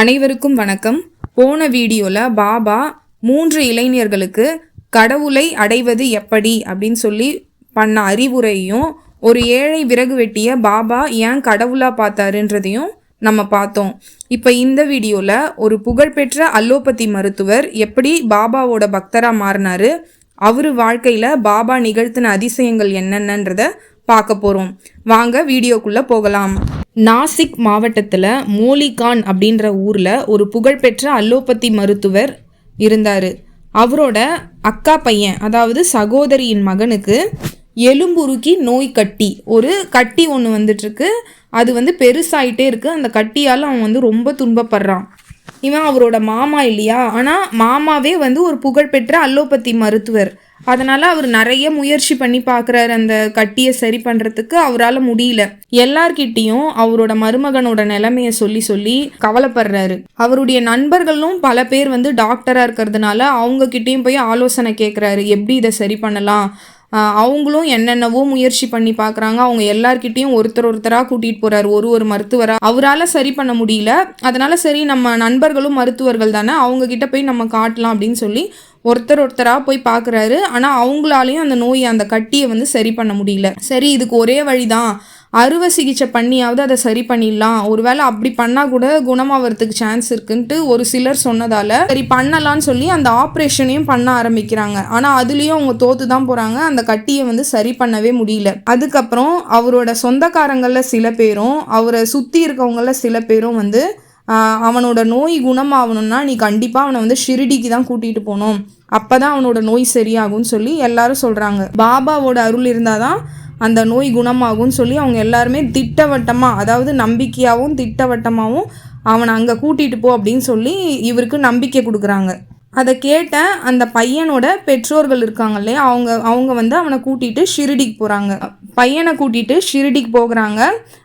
அனைவருக்கும் வணக்கம். போன வீடியோவில் பாபா மூன்று இளைஞர்களுக்கு கடவுளை அடைவது எப்படி அப்படின்னு சொல்லி பண்ண அறிவுரையும் ஒரு ஏழை விறகு வெட்டிய பாபா ஏன் கடவுளாக பார்த்தாருன்றதையும் நம்ம பார்த்தோம். இப்போ இந்த வீடியோவில் ஒரு புகழ்பெற்ற அல்லோபதி மருத்துவர் எப்படி பாபாவோட பக்தராக மாறினாரு அவர் வாழ்க்கையில் பாபா நிகழ்த்தின அதிசயங்கள் என்னென்னன்றத பார்க்க போகிறோம் வாங்க வீடியோக்குள்ளே போகலாம். நாசிக் மாவட்டத்தில் மோலிகான் அப்படின்ற ஊரில் ஒரு புகழ்பெற்ற அல்லோபதி மருத்துவர் இருந்தார். அவரோட அக்கா பையன் அதாவது சகோதரியின் மகனுக்கு எலும்புருக்கி நோய் கட்டி ஒரு கட்டி ஒன்று வந்துட்டுருக்கு. அது வந்து பெருசாயிட்டே இருக்குது அந்த கட்டியால் அவன் வந்து ரொம்ப துன்பப்படுறான். இவன் அவரோட மாமா இல்லையா? ஆனால் மாமாவே வந்து ஒரு புகழ்பெற்ற அல்லோபதி மருத்துவர். அதனால் அவர் நிறைய முயற்சி பண்ணி பார்க்குறாரு அந்த கட்டியை சரி பண்ணுறதுக்கு அவரால் முடியல. எல்லார்கிட்டேயும் அவரோட மருமகனோட நிலைமையை சொல்லி சொல்லி கவலைப்படுறாரு. அவருடைய நண்பர்களும் பல பேர் வந்து டாக்டராக இருக்கிறதுனால அவங்கக்கிட்டேயும் போய் ஆலோசனை கேட்குறாரு எப்படி இதை சரி பண்ணலாம்? அவங்களும் என்னென்னவோ முயற்சி பண்ணி பார்க்குறாங்க. அவங்க எல்லார்கிட்டேயும் ஒருத்தர் ஒருத்தராக கூட்டிகிட்டு போகிறாரு ஒரு ஒரு மருத்துவராக அவரால் சரி பண்ண முடியல. அதனால் சரி நம்ம நண்பர்களும் மருத்துவர்கள் தானே அவங்கக்கிட்ட போய் நம்ம காட்டலாம் அப்படின்னு சொல்லி ஒருத்தர் ஒருத்தராக போய் பார்க்குறாரு ஆனால் அவங்களாலையும் அந்த நோய் அந்த கட்டியை வந்து சரி பண்ண முடியல. சரி இதுக்கு ஒரே வழிதான். அறுவை சிகிச்சை பண்ணியாவது அதை சரி பண்ணிடலாம். ஒருவேளை அப்படி பண்ணால் கூட குணமாகறதுக்கு சான்ஸ் இருக்குன்ட்டு ஒரு சிலர் சொன்னதால் சரி பண்ணலாம்னு சொல்லி அந்த ஆப்ரேஷனையும் பண்ண ஆரம்பிக்கிறாங்க. ஆனால் அதுலேயும் அவங்க தோத்து தான் போகிறாங்க அந்த கட்டியை வந்து சரி பண்ணவே முடியல. அதுக்கப்புறம் அவரோட சொந்தக்காரங்களில் சில பேரும் அவரை சுற்றி இருக்கவங்கள சில பேரும் வந்து அவனோட நோய் குணமாகணும்னா நீ கண்டிப்பாக அவனை வந்து ஷிரிடிக்கு தான் கூட்டிகிட்டு போகணும். அப்போ தான் அவனோட நோய் சரியாகும்னு சொல்லி எல்லாரும் சொல்கிறாங்க பாபாவோட அருள் இருந்தால் தான் அந்த நோய் குணமாகும்னு சொல்லி அவங்க எல்லாருமே திட்டவட்டமாக அதாவது நம்பிக்கையாகவும் திட்டவட்டமாகவும் அவனை அங்கே கூட்டிகிட்டு போ அப்படின்னு சொல்லி இவருக்கு நம்பிக்கை கொடுக்குறாங்க. அதை கேட்ட அந்த பையனோட பெற்றோர்கள் இருக்காங்க இல்லையா? அவங்க அவங்க வந்து அவனை கூட்டிகிட்டு ஷிரிடிக்கு போகிறாங்க பையனை கூட்டிட்டு ஷிரிடிக்கு போகிறாங்க.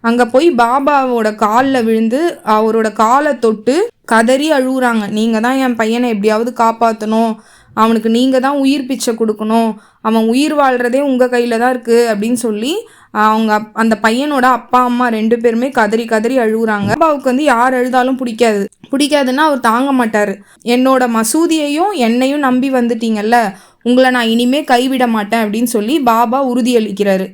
அங்கே போய் பாபாவோட காலில் விழுந்து அவரோட காலை தொட்டு கதறி அழுகுறாங்க. நீங்கள் தான் என் பையனை எப்படியாவது காப்பாற்றணும் அவனுக்கு நீங்கள் தான் உயிர் பிச்சை கொடுக்கணும். அவன் உயிர் வாழ்கிறதே உங்கள் கையில் தான் இருக்குது அப்படின்னு சொல்லி அவங்க அப்- அந்த பையனோட அப்பா அம்மா ரெண்டு பேருமே கதறி கதறி அழுகுறாங்க. அப்பாவுக்கு வந்து யார் அழுதாலும் பிடிக்காது. பிடிக்காதுன்னா அவர் தாங்க மாட்டார். என்னோட மசூதியையும் என்னையும் நம்பி வந்துட்டீங்கல்ல உங்களை நான் இனிமே கைவிட மாட்டேன் அப்படின்னு சொல்லி பாபா உறுதியளிக்கிறாரு.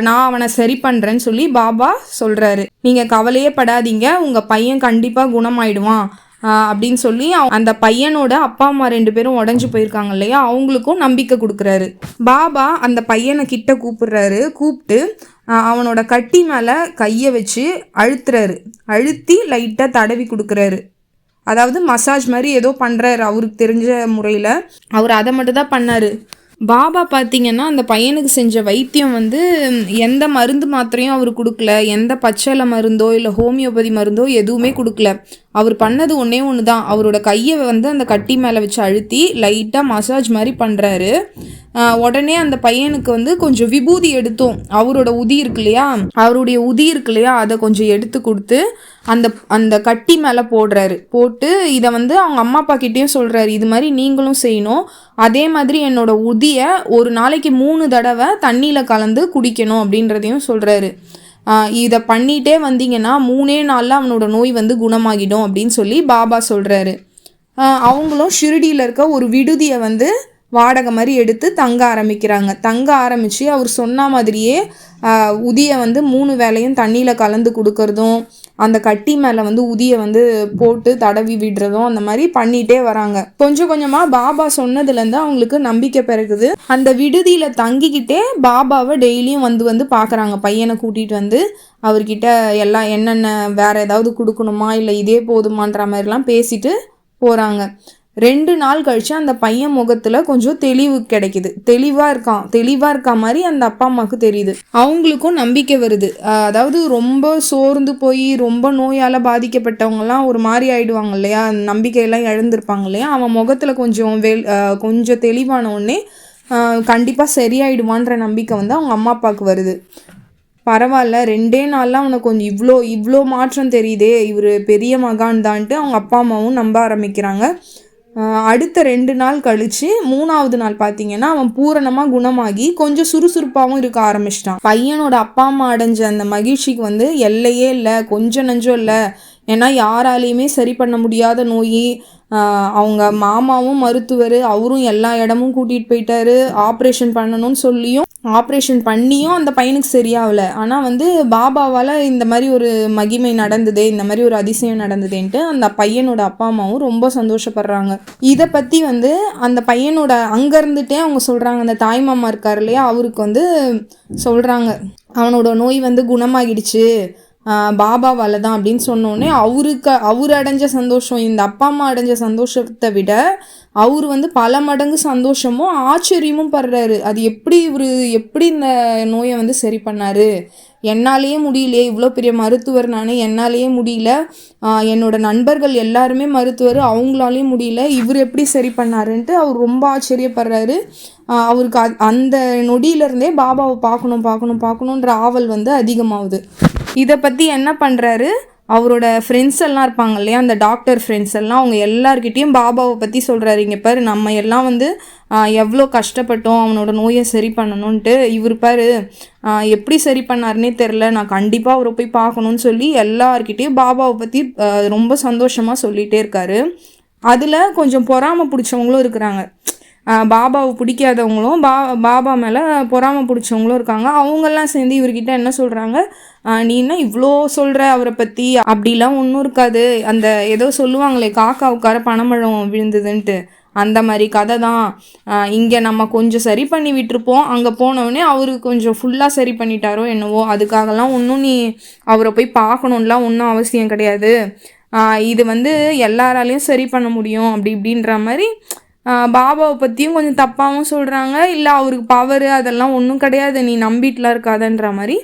நான் அவனை சரி பண்ணுறேன்னு சொல்லி பாபா சொல்கிறாரு நீங்கள் கவலையே படாதீங்க. உங்கள் பையன் கண்டிப்பாக குணமாயிடுவான். அப்படின்னு சொல்லி அவ- அந்த பையனோட அப்பா அம்மா ரெண்டு பேரும் உடஞ்சி போயிருக்காங்க இல்லையா? அவங்களுக்கும் நம்பிக்கை கொடுக்குறாரு. பாபா அந்த பையனை கிட்ட கூப்பிடுறாரு. கூப்பிட்டு அவனோட கட்டி மேலே கையை வச்சு அழுத்துறாரு. அழுத்தி லைட்டாக தடவி கொடுக்குறாரு. அதாவது மசாஜ் மாதிரி ஏதோ பண்ணுறாரு அவருக்கு தெரிஞ்ச முறையில். அவர் அதை மட்டும் தான் பண்ணார். பாபா பார்த்தீங்கன்னா அந்த பையனுக்கு செஞ்ச வைத்தியம் வந்து எந்த மருந்து மாத்திரையும் அவர் கொடுக்கல. எந்த பச்சளை மருந்தோ இல்லை ஹோமியோபதி மருந்தோ எதுவுமே கொடுக்கல. அவர் பண்ணது ஒன்றே ஒன்று தான் அவரோட கையை வந்து அந்த கட்டி மேலே வச்சு அழுத்தி லைட்டாக மசாஜ் மாதிரி பண்ணுறாரு உடனே அந்த பையனுக்கு வந்து கொஞ்சம் விபூதி எடுத்தோம். அவரோட உதி இருக்கு இல்லையா? அவருடைய உதி இருக்கு இல்லையா? அதை கொஞ்சம் எடுத்து கொடுத்து அந்த அந்த கட்டி மேலே போடுறாரு. போட்டு இதை வந்து அவங்க அம்மா அப்பா கிட்டேயும் சொல்கிறாரு இது மாதிரி நீங்களும் செய்யணும். அதே மாதிரி என்னோட உதியை ஒரு நாளைக்கு மூணு தடவை தண்ணியில் கலந்து குடிக்கணும் அப்படின்றதையும் சொல்கிறாரு இதை பண்ணிட்டே வந்தீங்கன்னா மூணே நாளில் அவனோட நோய் வந்து குணமாகிடும் அப்படின்னு சொல்லி பாபா சொல்கிறாரு அவங்களும் ஷிரடியில் இருக்க ஒரு விடுதியை வந்து வாடகை மாதிரி எடுத்து தங்க ஆரம்பிக்கிறாங்க. தங்க ஆரம்பித்து அவர் சொன்ன மாதிரியே உதியை வந்து மூணு வேலையும் தண்ணியில் கலந்து கொடுக்கறதும் அந்த கட்டி மேலே வந்து உதியை வந்து போட்டு தடவி விடுறதும் அந்த மாதிரி பண்ணிகிட்டே வராங்க. கொஞ்சம் கொஞ்சமாக பாபா சொன்னதுலேருந்து அவங்களுக்கு நம்பிக்கை பிறகுது அந்த விடுதியில் தங்கிக்கிட்டே பாபாவை டெய்லியும் வந்து வந்து பார்க்குறாங்க பையனை கூட்டிகிட்டு வந்து அவர்கிட்ட எல்லாம் என்னென்ன வேறு ஏதாவது கொடுக்கணுமா? இல்லை இதே போதுமான்ற மாதிரிலாம் பேசிட்டு போகிறாங்க ரெண்டு நாள் கழிச்சு அந்த பையன் முகத்துல கொஞ்சம் தெளிவு கிடைக்குது. தெளிவா இருக்கான் தெளிவா இருக்க மாதிரி அந்த அப்பா அம்மாவுக்கு தெரியுது. அவங்களுக்கும் நம்பிக்கை வருது. அதாவது ரொம்ப சோர்ந்து போய் ரொம்ப நோயால பாதிக்கப்பட்டவங்கலாம் ஒரு மாதிரி ஆயிடுவாங்க இல்லையா? நம்பிக்கையெல்லாம் இழந்திருப்பாங்க இல்லையா? அவன் முகத்துல கொஞ்சம் வெள் கொஞ்சம் தெளிவான உடனே கண்டிப்பாக கண்டிப்பா சரியாயிடுவான்ற நம்பிக்கை வந்து அவங்க அம்மா அப்பாவுக்கு வருது. பரவாயில்ல ரெண்டே நாளில் அவனுக்கு கொஞ்சம் இவ்வளோ இவ்வளோ மாற்றம் தெரியுதே இவர் பெரிய மகான் தான்ட்டு அவங்க அப்பா அம்மாவும் நம்ப ஆரம்பிக்கிறாங்க. அடுத்த ரெண்டு நாள் கழிச்சு மூணாவது நாள் பார்த்தீங்கன்னா அவன் பூரணமாக குணமாகி கொஞ்சம் சுறுசுறுப்பாகவும் இருக்க ஆரம்பிச்சிட்டான். பையனோட அப்பா அம்மா அடைஞ்ச அந்த மகிழ்ச்சிக்கு வந்து எல்லையே இல்லை கொஞ்சம் நஞ்சம் இல்லை ஏன்னா யாராலையுமே சரி பண்ண முடியாத நோய் அவங்க மாமாவும் மருத்துவர் அவரும் எல்லா இடமும் கூட்டிகிட்டு போயிட்டாரு. ஆப்ரேஷன் பண்ணணும்னு சொல்லியும் ஆப்ரேஷன் பண்ணியும் அந்த பையனுக்கு சரியாகல. ஆனால் வந்து பாபாவால் இந்த மாதிரி ஒரு மகிமை நடந்ததே இந்த மாதிரி ஒரு அதிசயம் நடந்ததேன்ட்டு அந்த பையனோட அப்பா அம்மாவும் ரொம்ப சந்தோஷப்படுறாங்க. இதை பற்றி வந்து அந்த பையனோட அங்கேருந்துட்டே அவங்க சொல்கிறாங்க அந்த தாய் மாமா இருக்கார் இல்லையா அவருக்கு வந்து சொல்கிறாங்க அவனோட நோய் வந்து குணமாகிடுச்சு. பாபாவால் தான் அப்படின்னு சொன்னோடனே அவருக்கு அவர் அடைஞ்ச சந்தோஷம் இந்த அப்பா அம்மா அடைஞ்ச சந்தோஷத்தை விட அவர் வந்து பல மடங்கு சந்தோஷமும் ஆச்சரியமும் படுறாரு. அது எப்படி இவர் எப்படி இந்த நோயை வந்து சரி பண்ணார்? என்னாலேயே முடியலையே இவ்வளோ பெரிய மருத்துவர் நான் என்னாலேயே முடியல. என்னோட நண்பர்கள் எல்லாருமே மருத்துவர் அவங்களாலேயும் முடியல. இவர் எப்படி சரி பண்ணாருன்ட்டு அவர் ரொம்ப ஆச்சரியப்படுறாரு. அவருக்கு அந்த நொடியிலேருந்தே பாபாவை பார்க்கணும் பார்க்கணும் பார்க்கணுன்ற ஆவல் வந்து அதிகமாகுது. இதை பற்றி என்ன பண்ணுறாரு அவரோட ஃப்ரெண்ட்ஸ் எல்லாம் இருப்பாங்க இல்லையா? அந்த டாக்டர் ஃப்ரெண்ட்ஸ் எல்லாம் அவங்க எல்லாருக்கிட்டேயும் பாபாவை பற்றி சொல்கிறாரு இங்கே பாரு நம்ம எல்லாம் வந்து எவ்வளோ கஷ்டப்பட்டோம் அவனோட நோயை சரி பண்ணணுன்ட்டு இவர் பாரு எப்படி சரி பண்ணாருன்னே தெரில நான் கண்டிப்பாக அவரை போய் பார்க்கணுன்னு சொல்லி எல்லார்கிட்டேயும் பாபாவை பற்றி ரொம்ப சந்தோஷமாக சொல்லிகிட்டே இருக்காரு. அதில் கொஞ்சம் பொறாமை பிடிச்சவங்களும் இருக்கிறாங்க. பாபாவை பிடிக்காதவங்களும் பா பாபா மேலே பொறாமை பிடிச்சவங்களும் இருக்காங்க. அவங்கெல்லாம் சேர்ந்து இவர்கிட்ட என்ன சொல்கிறாங்க நீ என்ன இவ்வளோ சொல்கிற அவரை பற்றி அப்படிலாம் ஒன்றும் இருக்காது. அந்த ஏதோ சொல்லுவாங்களே காக்கா உட்கார பனைமழம் விழுந்ததுன்ட்டு. அந்த மாதிரி கதை தான். இங்கே நம்ம கொஞ்சம் சரி பண்ணி விட்டுருப்போம். அங்கே போனவுடனே அவரு கொஞ்சம் ஃபுல்லாக சரி பண்ணிட்டாரோ என்னவோ. அதுக்காகலாம் ஒன்றும் நீ அவரை போய் பார்க்கணுன்லாம் ஒன்றும் அவசியம் கிடையாது. இது வந்து எல்லாராலையும் சரி பண்ண முடியும். அப்படி இப்படின்ற மாதிரி பாபாவை பற்றியும் கொஞ்சம் தப்பாகவும் சொல்கிறாங்க இல்லை அவருக்கு பவர் அதெல்லாம் ஒன்றும் கிடையாது. நீ நம்பிட்டுலாம் இருக்காதன்ற மாதிரி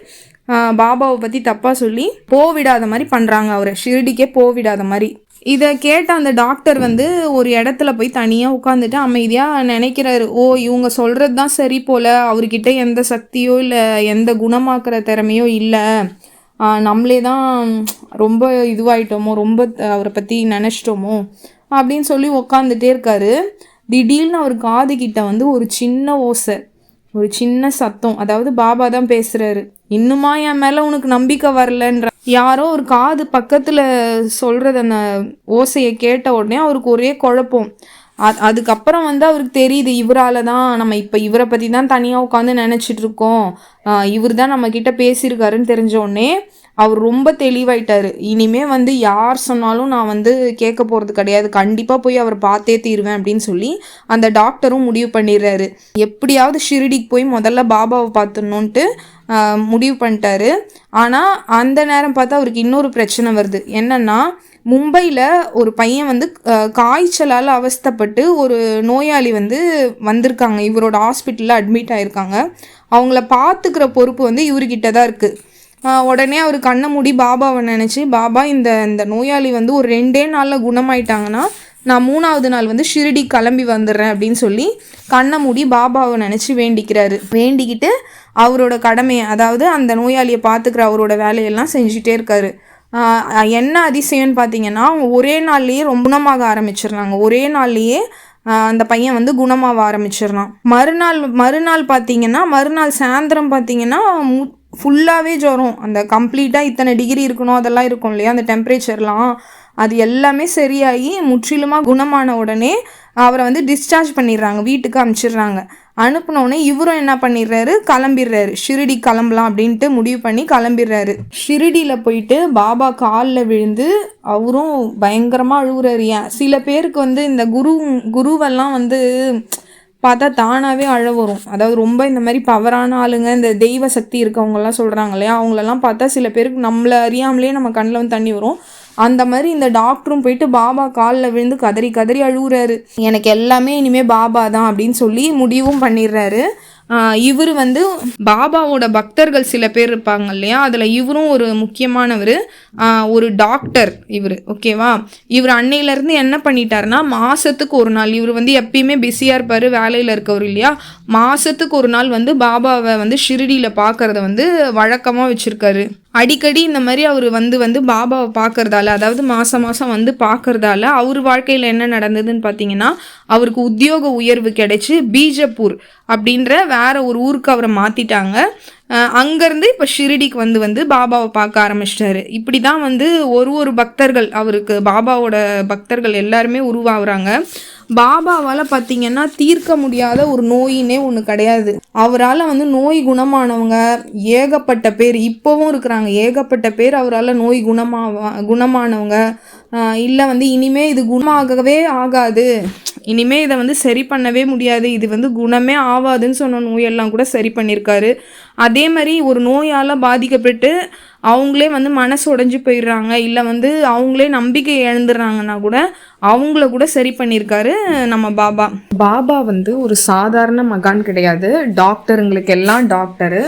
பாபாவை பற்றி தப்பாக சொல்லி போவிடாத மாதிரி பண்ணுறாங்க அவரை. ஷிரடிக்கே போவிடாத மாதிரி. இதை கேட்ட அந்த டாக்டர் வந்து ஒரு இடத்துல போய் தனியாக உட்காந்துட்டு அமைதியாக நினைக்கிறாரு. ஓ இவங்க சொல்கிறது தான் சரி போல். அவர்கிட்ட எந்த சக்தியோ இல்லை எந்த குணமாக்குற திறமையோ இல்லை. நம்மளே தான் ரொம்ப இதுவாயிட்டோமோ ரொம்ப அவரை பற்றி நினச்சிட்டோமோ அப்படின்னு சொல்லி உக்காந்துட்டே இருக்காரு. திடீர்னு அவர் காது கிட்ட வந்து ஒரு சின்ன ஓசை ஒரு சின்ன சத்தம். அதாவது பாபா தான் பேசுறாரு. இன்னுமா என் மேல உனக்கு நம்பிக்கை வரலன்ற யாரோ ஒரு காது பக்கத்துல சொல்றது அந்த ஓசையை கேட்ட உடனே அவருக்கு ஒரே குழப்பம். அதுக்கப்புறம் வந்து அவருக்கு தெரியுது இவரால தான் நம்ம இப்போ இவரை பற்றி தான் தனியாக உட்காந்து நினச்சிட்ருக்கோம் இவர் தான் நம்மக்கிட்ட பேசியிருக்காருன்னு தெரிஞ்ச உடனே அவர் ரொம்ப தெளிவாயிட்டார். இனிமே வந்து யார் சொன்னாலும் நான் வந்து கேட்க போகிறது கிடையாது. கண்டிப்பாக போய் அவர் பார்த்தே தீருவேன் அப்படின்னு சொல்லி அந்த டாக்டரும் முடிவு பண்ணிடுறாரு. எப்படியாவது ஷிரடிக்கு போய் முதல்ல பாபாவை பார்த்துடணுன்ட்டு முடிவு பண்ணிட்டாரு. ஆனால் அந்த நேரம் பார்த்தா அவருக்கு இன்னொரு பிரச்சனை வருது. என்னன்னா மும்பையில் ஒரு பையன் வந்து காய்ச்சலால் அவஸ்தைப்பட்டு ஒரு நோயாளி வந்து வந்திருக்காங்க. இவரோட ஹாஸ்பிட்டலில் அட்மிட் ஆயிருக்காங்க. அவங்கள பார்த்துக்கிற பொறுப்பு வந்து இவர்கிட்ட தான் இருக்குது உடனே அவர் கண்ணை மூடி பாபாவை நினச்சி பாபா இந்த இந்த நோயாளி வந்து ஒரு ரெண்டே நாளில் குணமாயிட்டாங்கன்னா நான் மூணாவது நாள் வந்து ஷிரடி கிளம்பி வந்துடுறேன் அப்படின்னு சொல்லி கண்ணை மூடி பாபாவை நினச்சி வேண்டிக்கிறாரு. வேண்டிக்கிட்டு அவரோட கடமையை அதாவது அந்த நோயாளியை பார்த்துக்கிற அவரோட வேலையெல்லாம் செஞ்சுட்டே இருக்காரு. என்ன அதிசயம்னு பார்த்தீங்கன்னா ஒரே நாள்லேயே ரொம்ப குணமாக ஆரம்பிச்சிடுறாங்க. ஒரே நாள்லேயே அந்த பையன் வந்து குணமாக ஆரம்பிச்சிடுறான். மறுநாள் மறுநாள் பார்த்தீங்கன்னா மறுநாள் சாயந்தரம் பார்த்தீங்கன்னா மு ஃபுல்லாகவே ஜுரம். அந்த கம்ப்ளீட்டாக இத்தனை டிகிரி இருக்கணும் அதெல்லாம் இருக்கும் இல்லையா? அந்த டெம்பரேச்சர்லாம் அது எல்லாமே சரியாகி முற்றிலுமாக குணமான உடனே அவரை வந்து டிஸ்சார்ஜ் பண்ணிடுறாங்க. வீட்டுக்கு அனுப்பிச்சிடுறாங்க அனுப்பினோடனே இவரும் என்ன பண்ணிடுறாரு? கிளம்பிடுறாரு. ஷிரடி கிளம்பலாம் அப்படின்ட்டு முடிவு பண்ணி கிளம்பிடுறாரு. ஷிரடியில் போயிட்டு பாபா காலில் விழுந்து அவரும் பயங்கரமாக அழுகுறாரு. ஏன்? சில பேருக்கு வந்து இந்த குரு குருவெல்லாம் வந்து பார்த்தா தானாகவே அழ வரும். அதாவது ரொம்ப இந்த மாதிரி பவரான ஆளுங்க இந்த தெய்வ சக்தி இருக்கவங்கலாம் சொல்கிறாங்க இல்லையா? அவங்களெல்லாம் பார்த்தா சில பேருக்கு நம்மளை அறியாமலே நம்ம கண்ணில் வந்து தண்ணி வரும். அந்த மாதிரி இந்த டாக்டரும் போயிட்டு பாபா காலில் விழுந்து கதறி கதறி அழுகுறாரு எனக்கு எல்லாமே இனிமேல் பாபா தான் அப்படின்னு சொல்லி முடிவும் பண்ணிடுறாரு. இவர் வந்து பாபாவோட பக்தர்கள் சில பேர் இருப்பாங்க இல்லையா? அதில் இவரும் ஒரு முக்கியமானவர். ஒரு டாக்டர் இவர் ஓகேவா இவர் அன்னையிலேருந்து என்ன பண்ணிட்டாருன்னா மாதத்துக்கு ஒரு நாள் இவர் வந்து எப்பயுமே பிஸியாக இருப்பார் வேலையில் இருக்கவர் இல்லையா? மாதத்துக்கு ஒரு நாள் வந்து பாபாவை வந்து ஷிரடியில் பார்க்குறத வந்து வழக்கமாக வச்சுருக்காரு. அடிக்கடி இந்த மாதிரி அவர் வந்து வந்து பாபாவை பார்க்கறதால அதாவது மாதம் மாதம் வந்து பார்க்கறதால அவர் வாழ்க்கையில் என்ன நடந்ததுன்னு பார்த்தீங்கன்னா அவருக்கு உத்தியோக உயர்வு கிடைச்சி பீஜப்பூர் அப்படின்ற வேற ஒரு ஊருக்கு அவரை மாற்றிட்டாங்க அங்கேருந்து இப்போ ஷிரடிக்கு வந்து வந்து பாபாவை பார்க்க ஆரம்பிச்சிட்டாரு. இப்படி தான் வந்து ஒரு ஒரு பக்தர்கள் அவருக்கு பாபாவோட பக்தர்கள் எல்லாருமே உருவாகுறாங்க. பாபாவால் பார்த்தீங்கன்னா தீர்க்க முடியாத ஒரு நோயினே ஒன்று கிடையாது. அவரால் வந்து நோய் குணமானவங்க ஏகப்பட்ட பேர் இப்போவும் இருக்கிறாங்க. ஏகப்பட்ட பேர் அவரால் நோய் குணமாவா குணமானவங்க. இல்லை வந்து இனிமே இது குணமாகவே ஆகாது. இனிமே இதை வந்து சரி பண்ணவே முடியாது. இது வந்து குணமே ஆகாதுன்னு சொன்ன நோயெல்லாம் கூட சரி பண்ணியிருக்காரு அதே மாதிரி ஒரு நோயால் பாதிக்கப்பட்டு அவங்களே வந்து மனசு உடஞ்சி போயிடுறாங்க. இல்லை வந்து அவங்களே நம்பிக்கை இழந்துடுறாங்கன்னா கூட அவங்கள கூட சரி பண்ணியிருக்காரு நம்ம பாபா. பாபா வந்து ஒரு சாதாரண மகான் கிடையாது. டாக்டருங்களுக்கு எல்லாம் டாக்டரு.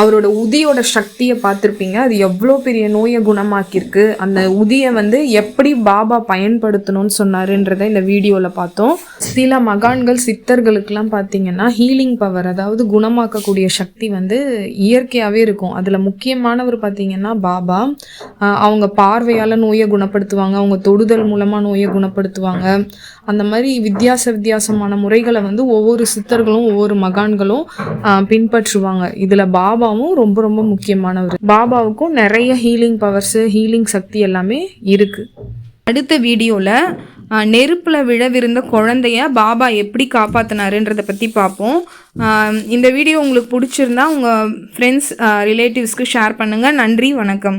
அவரோட உதியோட சக்தியை பார்த்துருப்பீங்க. அது எவ்வளோ பெரிய நோயை குணமாக்கியிருக்கு. அந்த உதியை வந்து எப்படி பாபா பயன்படுத்தணும்னு சொன்னாருன்றதை இந்த வீடியோவில் பார்த்தோம். சில மகான்கள் சித்தர்களுக்கெல்லாம் பார்த்தீங்கன்னா ஹீலிங் பவர் அதாவது குணமாக்கக்கூடிய சக்தி வந்து இயற்கையாகவே இருக்கும். அதில் முக்கியமானவர் பார்த்தீங்கன்னா பாபா. அவங்க பார்வையால் நோயை குணப்படுத்துவாங்க. அவங்க தொடுதல் மூலமாக நோயை குணப்படுத்துவாங்க. அந்த மாதிரி வித்தியாச வித்தியாசமான முறைகளை வந்து ஒவ்வொரு சித்தர்களும் ஒவ்வொரு மகான்களும் பின்பற்றுவாங்க. இதில் பாபாவும் ரொம்ப ரொம்ப முக்கியமானவர். பாபாவுக்கும் நிறைய ஹீலிங் பவர்ஸு ஹீலிங் சக்தி எல்லாமே இருக்குது அடுத்த வீடியோவில் நெருப்பில் விழவிருந்த குழந்தைய பாபா எப்படி காப்பாற்றினாருன்றதை பற்றி பார்ப்போம் இந்த வீடியோ உங்களுக்கு பிடிச்சிருந்தா உங்கள் ஃப்ரெண்ட்ஸ் ரிலேட்டிவ்ஸ்க்கு ஷேர் பண்ணுங்கள் நன்றி வணக்கம்.